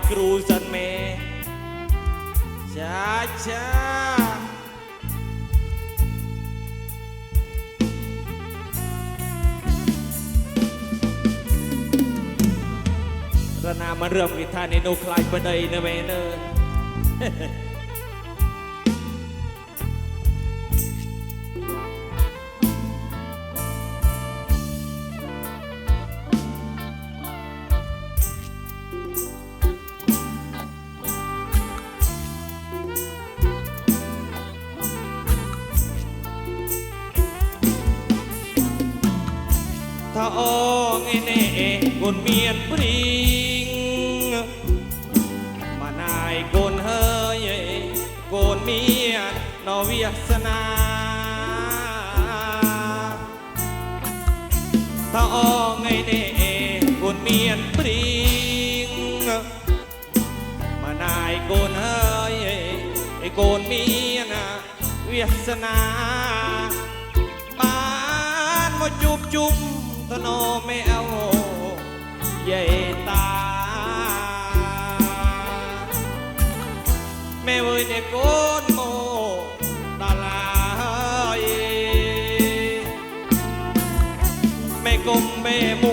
cruisan me Caca Rana merem kita ni no klai bedai ne me ne នេះគុនមានព្រីងម៉ាណាយកូនហើយកូនមាននវាសនាថាអងឯនេះគុនមានព្រីងម៉ាណាយកូនហើយកូនមានវាសនាបានមកជួបជុំទៅណមេអោ vậy ta. Mẹ ơi để con mồ đã là mẹ cùng mẹ mù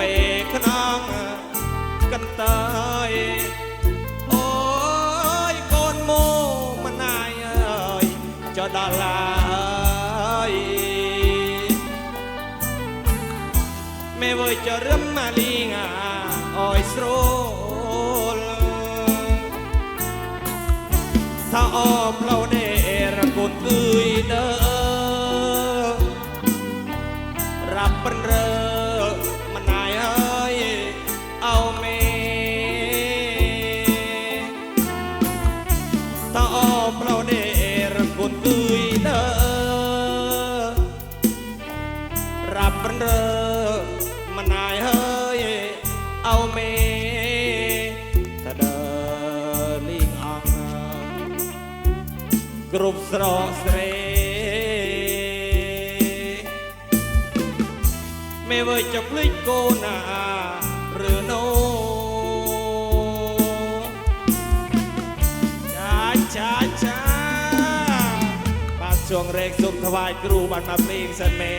គុំមេខ្នងកន្តើយអូយកូនមូម៉ាណាយអើយចុះដល់ហើយមេវើយចរឹមម៉ាលីងាអយស្រួលថាអបឡូដេរគុណគឺ ស្រកស្រេមេវើចភ្លេចកូនណាឬណូចាចាចាបាទជួងរែកសុំថ្វាយគ្រូបានមកភ្លេងសិនមេ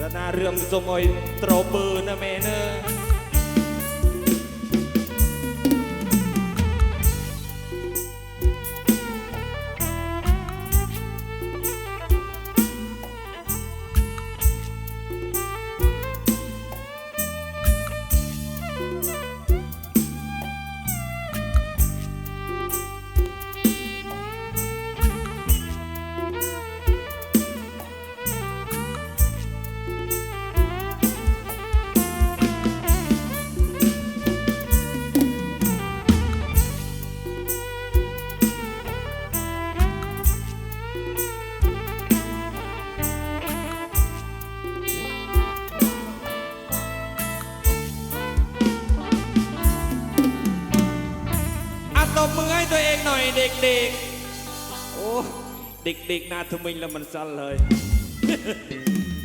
អឺរណារឿងសុំអុយត្រពើណាមេនើ ដេកដេកណាថ្មិញលមិនសល់ហើយ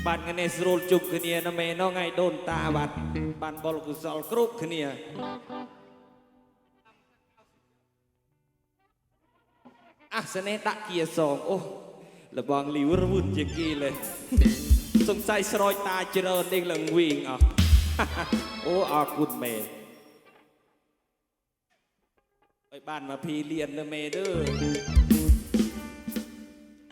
បានគ្នាស្រួលជុំគ្នាណាមេណងៃដូនតាបាទបានបុលកុសលគ្រប់គ្នាអាសនេដាក់គៀសងអូលបងលីវរវូនជាគីលេសង្ស័យស្រោចតាច្រើននេះឡើងវិញអស់អូអរគុណមេឲ្យបានមកភីលៀនទៅមេទៅ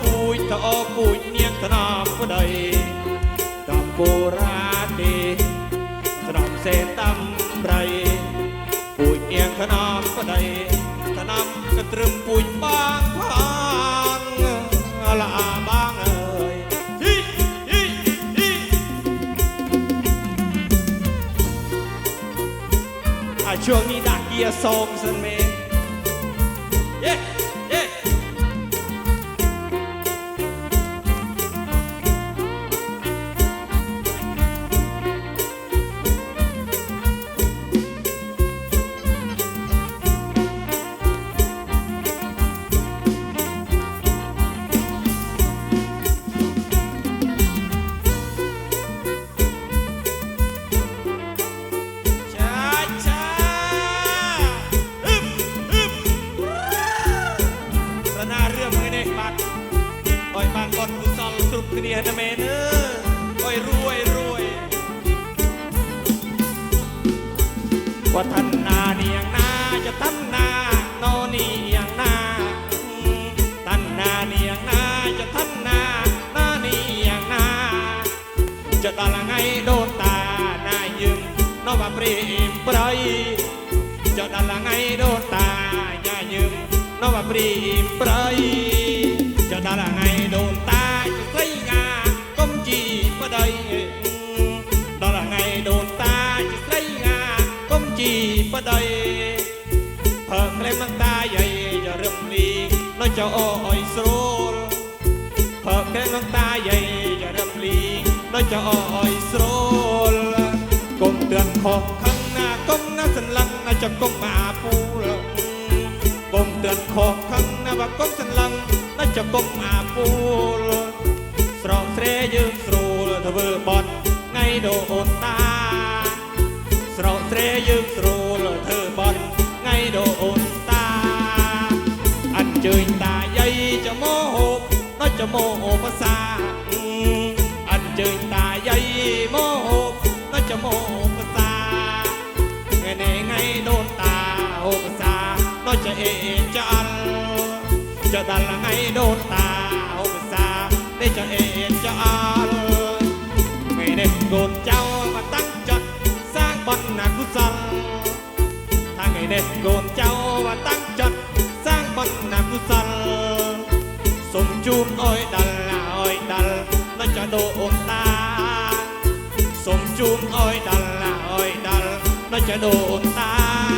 ពូជតអពូជនាងថ្នមប្តីតំបូរាទេថ្នមសេតំប្រៃពូជនាងថ្នមប្តីថ្នមកត្រឹមពូជបាងផងលាបាងអើយជីជីជីអាជួងនេះដាក់គៀសោមសិនមេ สรุปគ្នាนะเมนเออโอ้ยรวยรวยว่าท่านนาเนียงนาจะท่านนาโนเนียงนาท่านนาเนียงนาจะท่านนานาเนียงนาจะตาละไงโดนตานายึงนอว่าเปรมปรายจะตาละไงโดนตาหน้ายึงนอว่าเปรมปรายจะตาละไงโดนตา ដីដល់ថ្ងៃដូនតាជាស្រីងាកុំជីបដីផើក្លែមតាយយយរឹមលីនៅចោអអុយស្រួលផើក្លែមតាយយយរឹមលីនៅចោអអុយស្រួលកុំទឿនខុសខឹងណាកុំណាសន្លឹងណាចកុំបាពូលកុំទឿនខុសខឹងណាបើកុំសន្លឹងណាចកុំអាពូលស្រោកស្រែយើងស្រួល ធ្វើបត់ថ្ងៃដូអូនតា ស្រោស្រែយើងស្រួលធ្វើបត់ថ្ងៃដូអូនតាអញ្ជើញតាយាយចមោហូបដូចចមោអូភាសាអញ្ជើញតាយាយមោហូបដូចចមោភាសាថ្ងៃនេះថ្ងៃដូនតាអូភាសាដូចចអេចអល់ចដល់ថ្ងៃដូនតាអូភាសានេះចអេចអល់ កូនចៅមកតាំងចិត្តសាងបណ្ណាគុសលថាថ្ងៃនេះកូនចៅមកតាំងចិត្តសាងបណ្ណាគុសលសូមជូនអើយដល់អើយដល់ដល់ចដូអូនតាសូមជូនអើយដល់អើយដល់ដល់ចដូអូនតា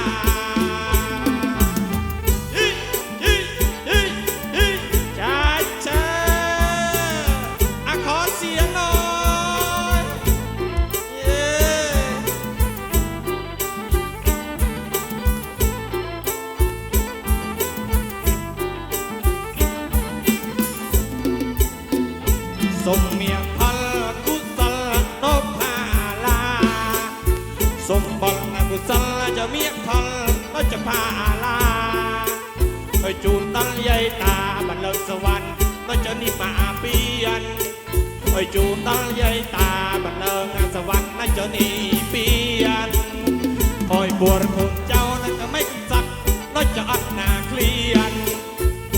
យាយតាបានលើសវណ្ណមកចនេះមកអាពីអានអើយជូនដល់យាយតាបានលើអាសវណ្ណណាចនេះពីអានអើយពួរខ្លួនចៅនឹងមិនសັດដូចចអត់ណាក្លៀន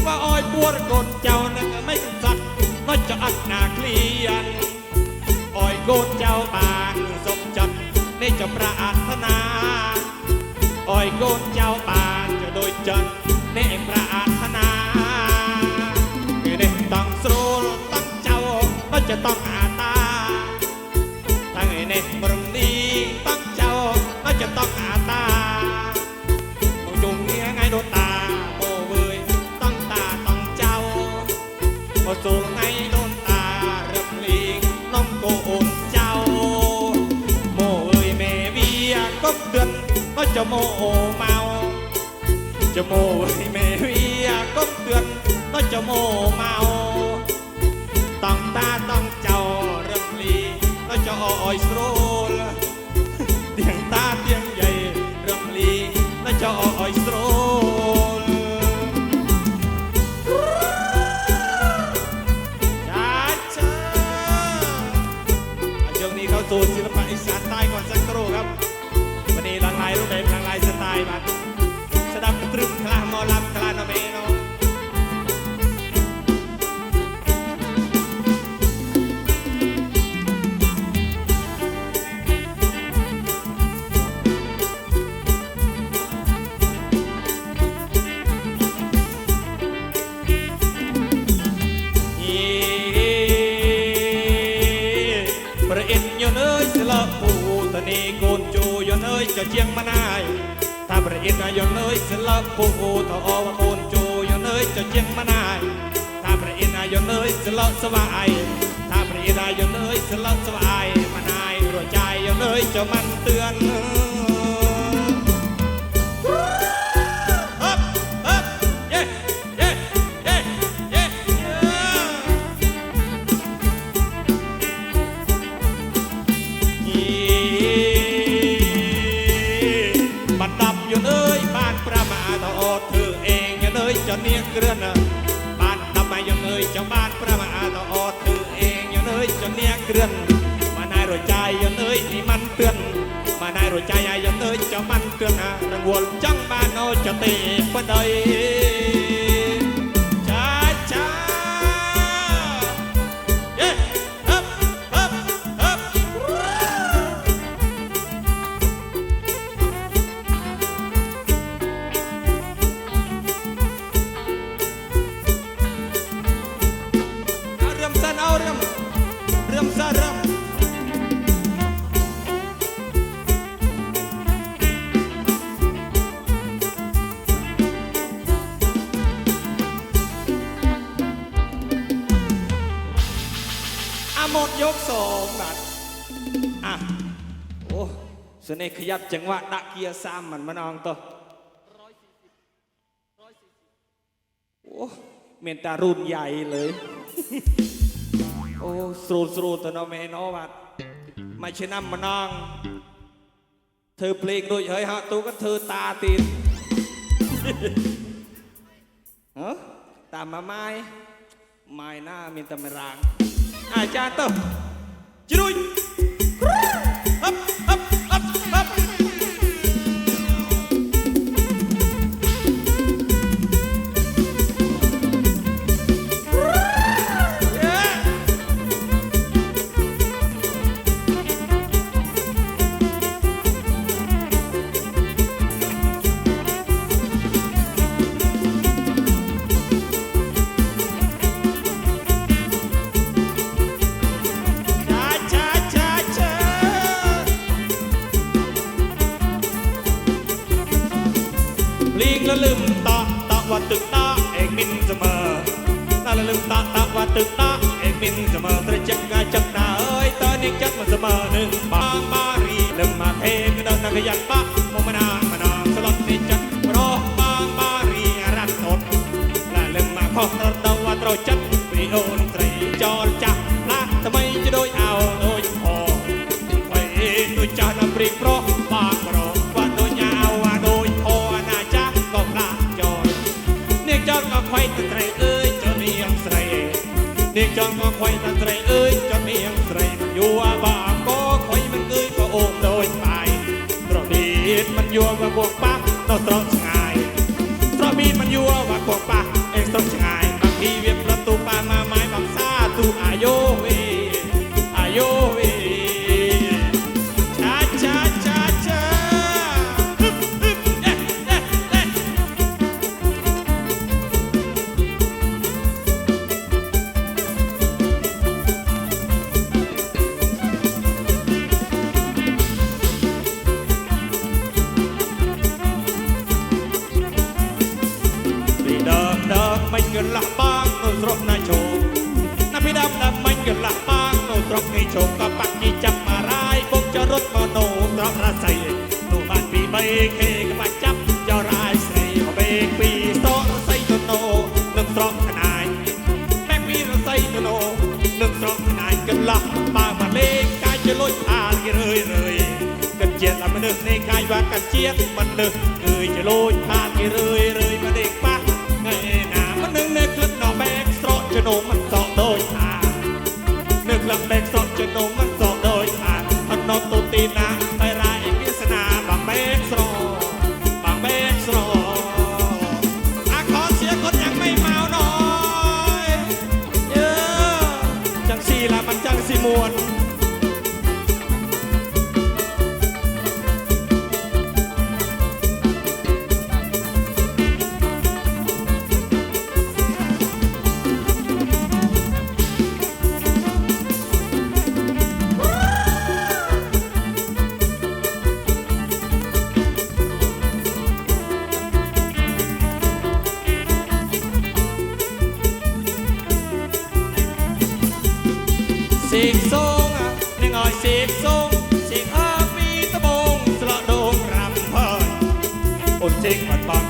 ว่าអើយពួរខ្លួនចៅនឹងមិនសັດដូចចអត់ណាក្លៀនអើយកូនចៅបានសុខចិត្តនេះចំប្រាថ្នាអើយកូនចៅបានចដូចចិត្តនេះប្រាថ្នា จะต้องអាតា ตั้งไอ้เน็ตมรมดีตั้งเจ้าก็จะต้องอาตาโมจุงเนี้ยไงโดนตาโมเวยต้องตาต้องเจ้าโมสูงไงโดนตาเริ่มลีงน้องโกโอนเจ้า โมเอ้ยแม่เวียก็เดือนก็จะโมโอเมา จะโมเอ้ยแม่เวียก็เดือนก็จะโมเมา តាតំចៅរឹកលីដល់ចៅអោយស្រួលទៀងតាទៀងយាយរឹកលីដល់ចៅអោយស្រួល จ้มันเตือน វល់ចង់បានអោចទេបដៃចា สองบัดอะโอ้สเนห์ขยับจังหวะดักเกียร์สามมันมานองตัวโอ้เมนตารุ่นใหญ่เลย โอ้สรูสรูตัวน้องแม่น้องบัดไม่ใช่น้ำมานั่งเธอเพลงด้วยเฮ้ยฮะตัวก็เธอตาตีนเฮ้ตามมาไม่ไม่หน้ามีแต่ไม่รางอาจารย์เต้า You know. នាងចង់មកខ្វែងតាត្រីអើយចង់នាងស្រីយូអាបាក៏ខ្វែងមិនគឺក៏អូបដូចបាយត្រមៀនមិនយល់មកពោះប៉ះដល់ត្រង់ឆ្ងាយត្រមៀនមិនយល់មកពោះប៉ះ កាយវាកាជាតិមិននឹកគឺជាលួចខាតគេរឿយរឿយមិនដេកប៉ះថ្ងៃណាមិននឹងនៅក្លឹបណោះបែកស្រកជំនុំមិនសក់ដោយថានៅក្លឹបបែកស្រកជំនុំមិនសក់ដោយថាអត់ណោះទៅទីណាហើយរាយវាសនាបងបែកស្រកបងបែកស្រកអាខនជាគាត់យ៉ាងមិនមកណយយើចឹងស៊ីឡាមិនចឹងស៊ីមួន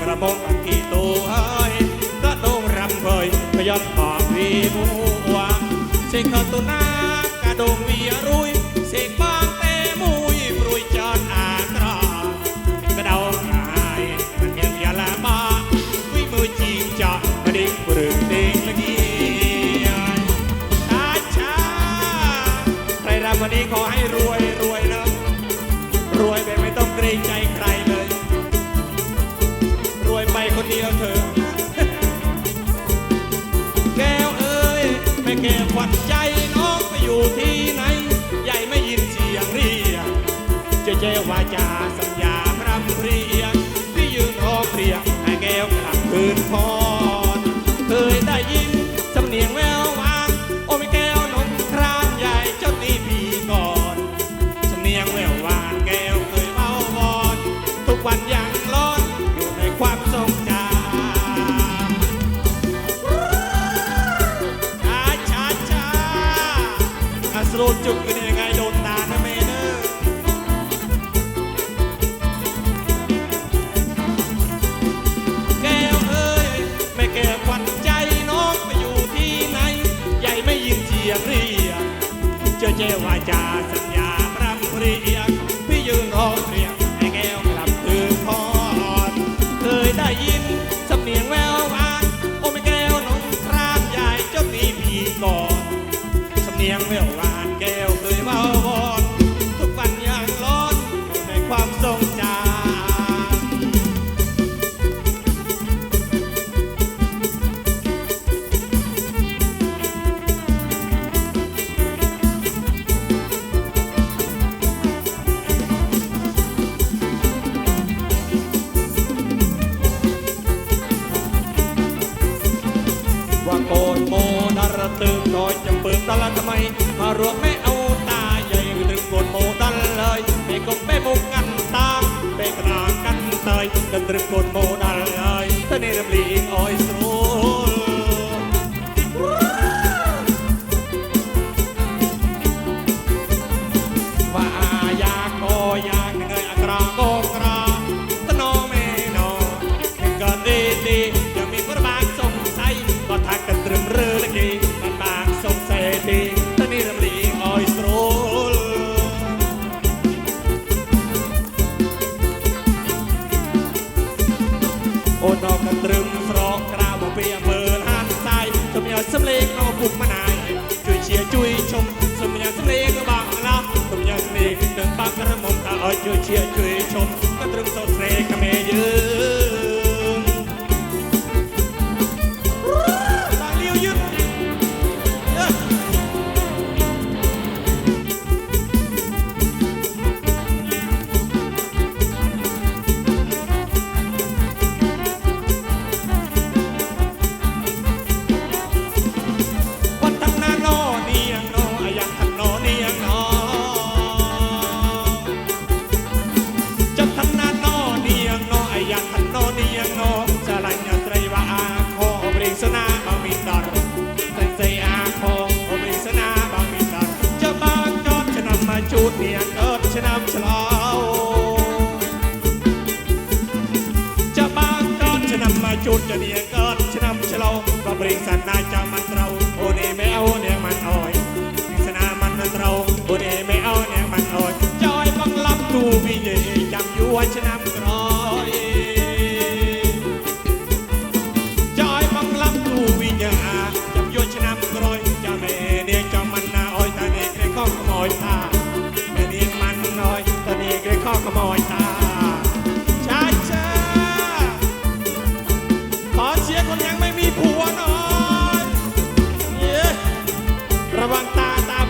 ระบบกี่ตัวเอ้ก็ต้องรำเคยพยอมปอบวีมัวสิงเขาตัวน้ากระดงเวีย อยู่ที่ไหนใหญ่ไม่ยินเสียงเรียกจะเจวาจาสัญญาพรำเพรียงที่ยืนโอเปรียงให้แก้วกลับคืนพอง yang.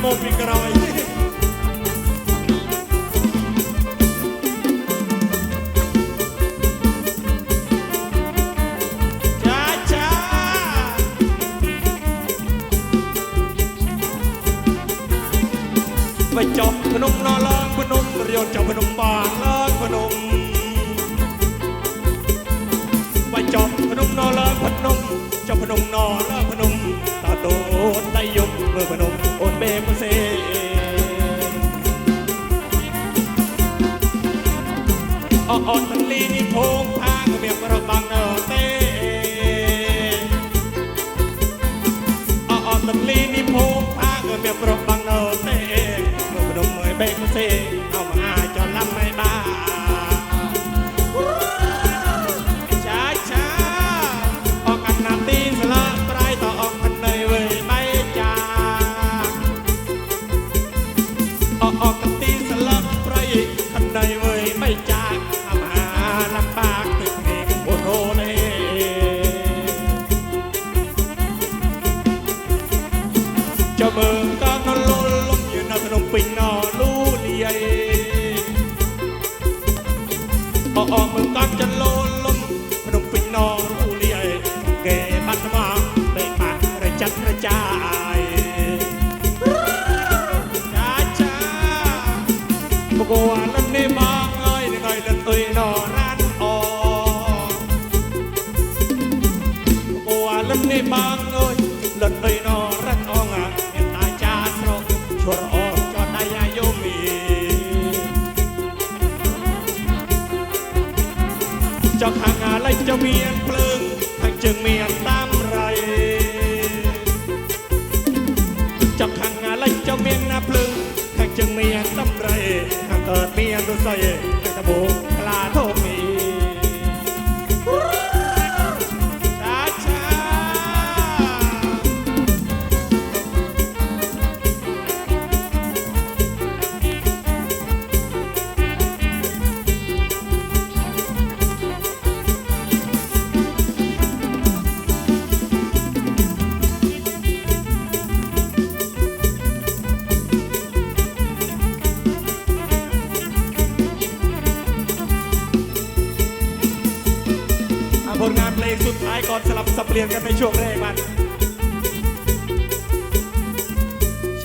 vou ficar. จ้าทางอะไรจะเมียนเปลืองทางจึงเมียนตามไรจ้าทางอะไรจะเมียนนาเปลืองทางจึงเมียนตามไรทางเกิดเมียนตัวใส่ทางตะบู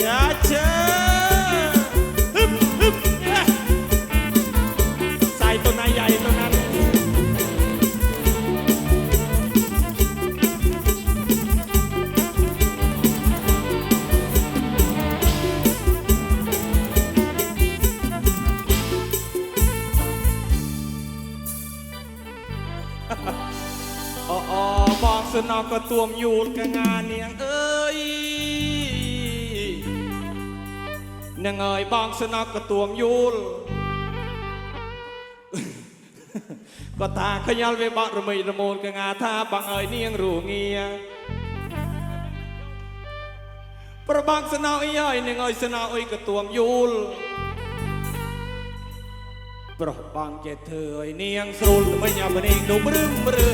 ช้าๆฮึบฮึบใส่ตัวนายใหญ่ตัวนั้นอ้อมองสนอกก็ตวมอยู่กับงานนี้ បងស្នប់ក៏ទួងយូលក៏ថាខ្យល់វាបក់រមិចរមូលកងាថាបងអើយនាងរੂងាប្របងស្នោអីហើយនាងអើយស្នោអីក៏ទួងយូលប្រុសបងចេះធ្វើឲ្យនាងស្រួលទៅវិញអាមនីងនោះរឹមរឹម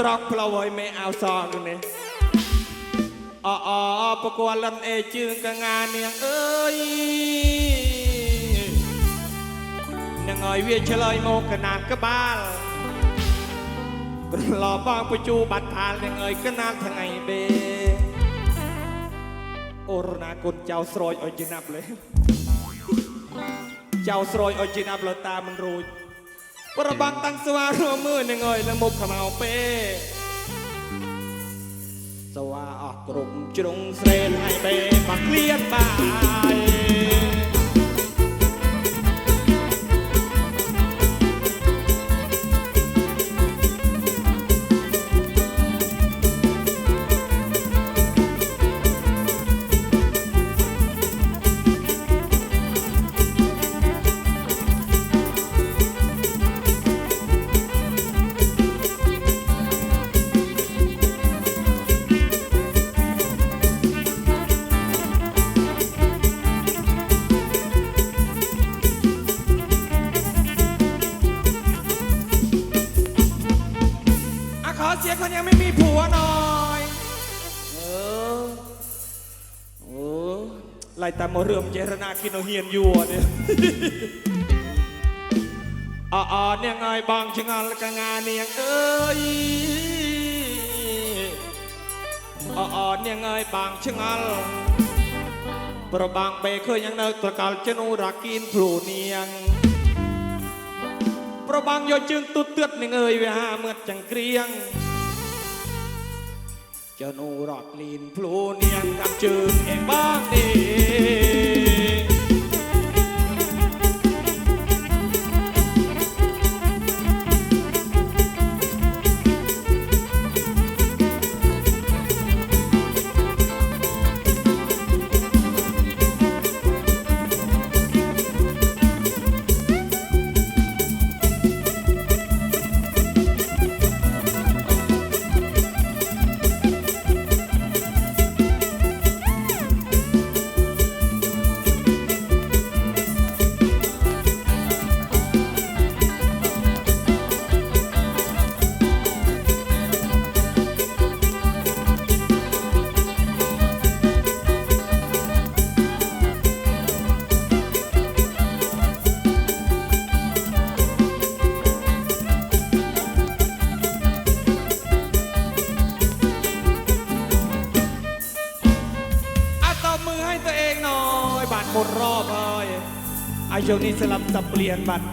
ត្រង់ផ្លូវឲ្យមេអោសងនេះអអបកលិនអេជឿងកងានាងអើយនឹងឲ្យវាឆ្លើយមកកណាតក្បាលក្រឡបងបញ្ជូបាត់ផាលនឹងអើយកណាតថ្ងៃបេអូរណាគុណចៅស្រោចឲ្យជាណាប់លេចៅស្រោចឲ្យជាណាប់លើតាមិនរួច ប្របាក់តាំងស្វារមើលនឹងឲ្យនៅមុខខ្មៅពេសវ៉ាអស់គ្រប់ជ្រុងស្រែនឲ្យបេបាក់ក្លៀនបាយขอเสียงคนยังไม่มีผัวหน่อย เออโอ้ไล่ตามมาเรื่อมเจรนากินเอาเฮียนอยู่อะเนี่ย อ่าๆเนี่ยไงบางชะงานละกะงานเนี่ยเอ้ยอ่าๆเนี่ยไงบางชะงานប្របាំងបេឃើញយ៉ាងនៅត្រកល់ជនូរាគីនភ្លូនៀង ប្របាំងយកជើងទុតទឿតនឹងអើយវាហាមើលចង្គ្រៀង จ้านูรอดลีนพลูเนียงกับจืดเองบ้างดี สลับสับเปลี่ยนบัตร